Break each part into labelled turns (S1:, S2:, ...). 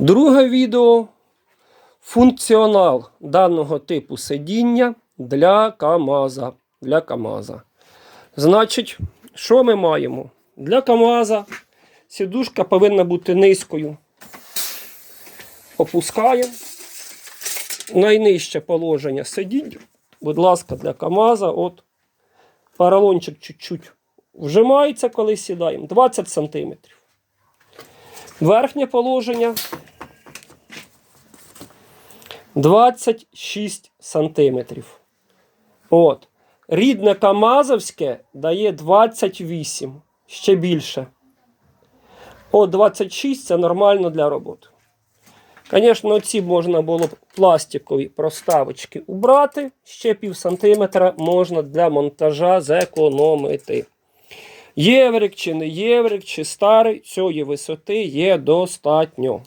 S1: Друге відео функціонал даного типу сидіння для КАМАЗа. Для КАМАЗа. Значить, що ми маємо? Для КАМАЗа сідушка повинна бути низькою. Опускаємо. Найнижче положення сидіння. Будь ласка, для КАМАЗа. От поролончик чуть-чуть вжимається, коли сідаємо. 20 см. Верхнє положення 26 сантиметрів. От. Рідне Камазовське дає 28, ще більше. От 26 це нормально для роботи. Звісно, ці можна було б пластикові проставочки убрати. Ще пів сантиметра можна для монтажа зекономити. Єврик чи не єврик, чи старий, цієї висоти є достатньо.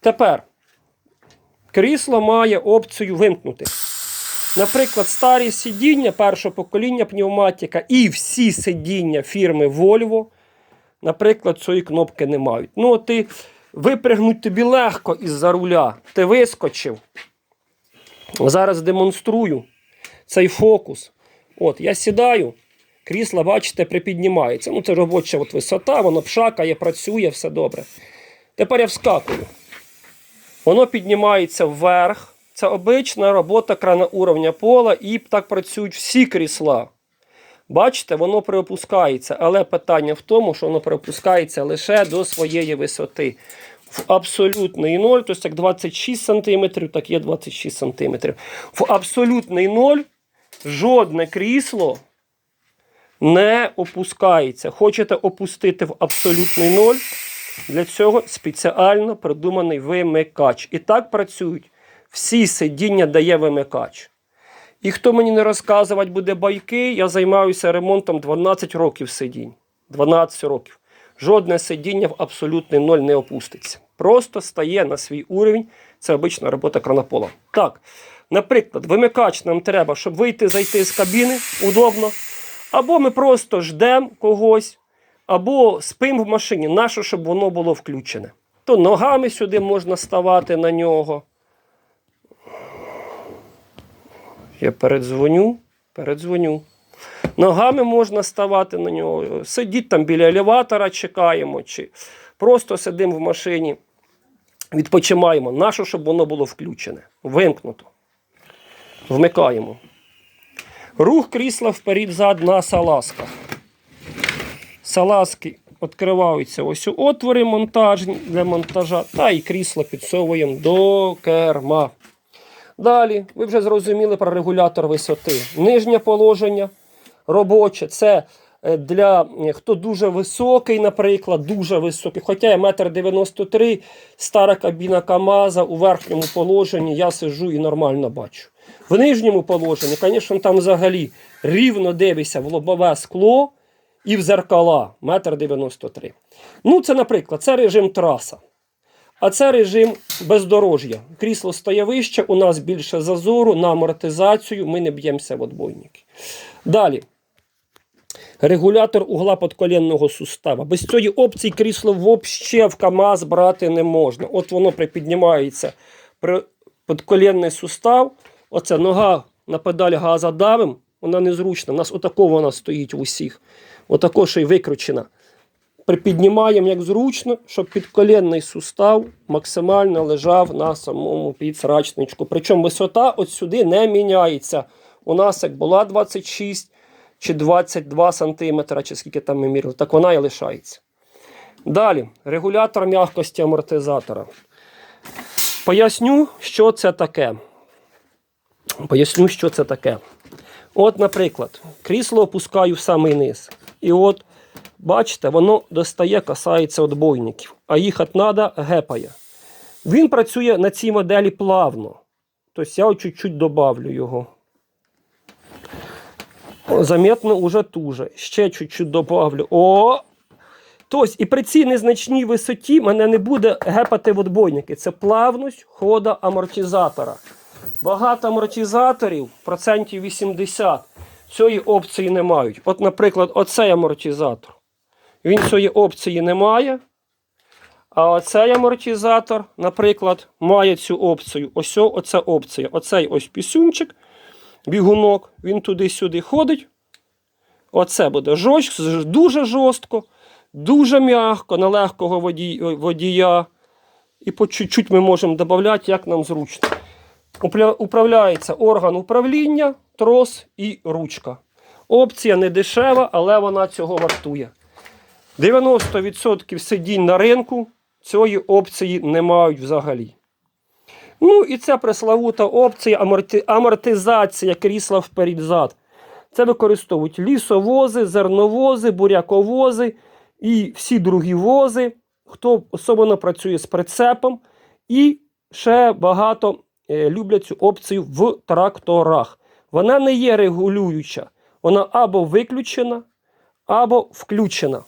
S1: Тепер крісло має опцію вимкнути. Наприклад, старі сидіння першого покоління пневматика і всі сидіння фірми Volvo, наприклад, цієї кнопки не мають. Ну, ти випрягнуть тобі легко із-за руля. Ти вискочив. Зараз демонструю цей фокус. От, я сідаю, крісло, бачите, припіднімається. Ну, це робоча от висота, воно пшакає, працює, все добре. Тепер я вскакую. Воно піднімається вверх. Це обична робота крана уровня пола, і так працюють всі крісла. Бачите, воно приопускається, але питання в тому, що воно приопускається лише до своєї висоти. В абсолютний ноль, тобто як 26 см, так є 26 см. В абсолютний ноль жодне крісло не опускається. Хочете опустити в абсолютний ноль? Для цього спеціально придуманий вимикач. І так працюють всі сидіння дає вимикач. І хто мені не розказувати буде байки, я займаюся ремонтом 12 років сидінь. 12 років. Жодне сидіння в абсолютний ноль не опуститься. Просто стає на свій уровень. Це обична робота кранопола. Так, наприклад, вимикач нам треба, щоб вийти, зайти з кабіни удобно. Або ми просто ждемо когось, або спимо в машині, нащо, щоб воно було включене. То ногами сюди можна ставати на нього. Я передзвоню, передзвоню. Ногами можна ставати на нього. Сидіть там біля елеватора, чекаємо, чи просто сидимо в машині, відпочиваємо. Нащо, щоб воно було включене? Вимкнуто. Вмикаємо. Рух крісла вперед-зад на салазках. Салазки відкриваються ось у отвори монтажні для монтажа, та і крісло підсовуємо до керма. Далі, ви вже зрозуміли про регулятор висоти. Нижнє положення робоче це е, для хто дуже високий, наприклад, дуже високий. Хоча я метр 93, стара кабіна КАМАЗа у верхньому положенні я сижу і нормально бачу. В нижньому положенні, звісно, там взагалі рівно дивишся в лобове скло і в зеркала метр 93. Ну, це, наприклад, це режим траса. А це режим бездорожжя. Крісло стає вище, у нас більше зазору на амортизацію, ми не б'ємося в отбойники. Далі. Регулятор угла подколенного сустава. Без цієї опції крісло взагалі в КАМАЗ брати не можна. От воно припіднімається при подколенний сустав. Оце нога на педаль газа давим, вона незручна. У нас отако вона стоїть в усіх. Отако ще й викручена припіднімаємо як зручно, щоб підколінний сустав максимально лежав на самому підсрачничку. Причому висота от сюди не міняється. У нас як була 26 чи 22 см, чи скільки там ми мірили, так вона і лишається. Далі, регулятор м'якості амортизатора. Поясню, що це таке. Поясню, що це таке. От, наприклад, крісло опускаю в самий низ. І от Бачите, воно достає, касається отбойників, а їхати треба, гепає. Він працює на цій моделі плавно. Тобто я чуть-чуть добавлю його. Замітно уже туже. Ще чуть-чуть добавлю. О! Тобто, і при цій незначній висоті мене не буде гепати в отбойники. Це плавність хода амортизатора. Багато амортизаторів, процентів 80, цієї опції не мають. От, наприклад, оцей амортизатор. Він цієї опції не має. А оцей амортизатор, наприклад, має цю опцію. Ось оця опція. Оцей ось пісюнчик, бігунок, він туди-сюди ходить. Оце буде жорстко, дуже жорстко, дуже м'яко на легкого водія. І по чуть-чуть ми можемо додати, як нам зручно. Управляється орган управління, трос і ручка. Опція не дешева, але вона цього вартує. 90% сидінь на ринку цієї опції не мають взагалі. Ну і це пресловута опція аморти... амортизація крісла вперед-зад. Це використовують лісовози, зерновози, буряковози і всі другі вози, хто особливо працює з прицепом. І ще багато люблять цю опцію в тракторах. Вона не є регулююча, вона або виключена, або включена.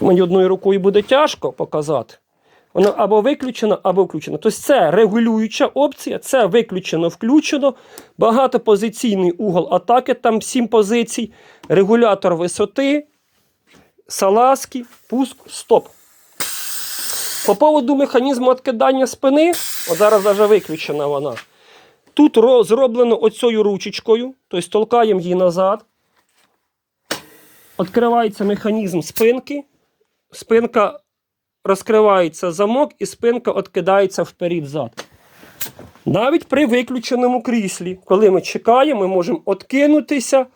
S1: Мені одною рукою буде тяжко показати. Вона або виключена, або включена. Тобто це регулююча опція, це виключено, включено. Багатопозиційний угол атаки, там 7 позицій, регулятор висоти, салазки, пуск, стоп. По поводу механізму відкидання спини, от зараз вже виключена вона. Тут зроблено оцею ручечкою, тобто толкаємо її назад. Відкривається механізм спинки. Спинка розкривається замок і спинка відкидається вперед-зад. Навіть при виключеному кріслі, коли ми чекаємо, ми можемо відкинутися,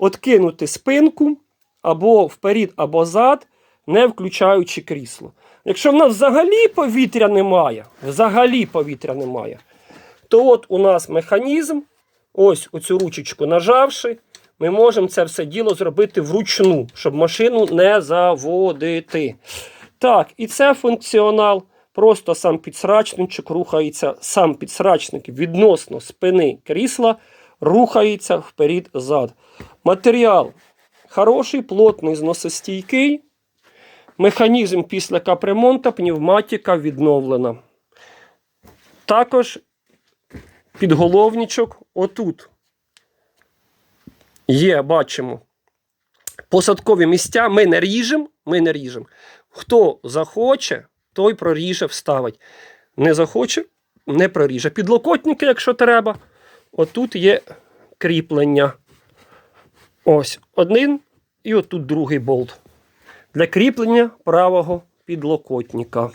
S1: відкинути спинку або вперед, або зад, не включаючи крісло. Якщо в нас взагалі повітря немає, взагалі повітря немає, то от у нас механізм, ось оцю ручечку нажавши, ми можемо це все діло зробити вручну, щоб машину не заводити. Так, і це функціонал. Просто сам підсрачничок рухається, сам підсрачник відносно спини крісла рухається вперед-зад. Матеріал хороший, плотний, зносостійкий. Механізм після капремонту, пневматика відновлена. Також підголовничок отут. Є, бачимо. Посадкові місця ми не ріжемо, ми не ріжемо. Хто захоче, той проріже, вставить. Не захоче, не проріже. Підлокотники, якщо треба. Отут є кріплення. Ось один і отут другий болт. Для кріплення правого підлокотника.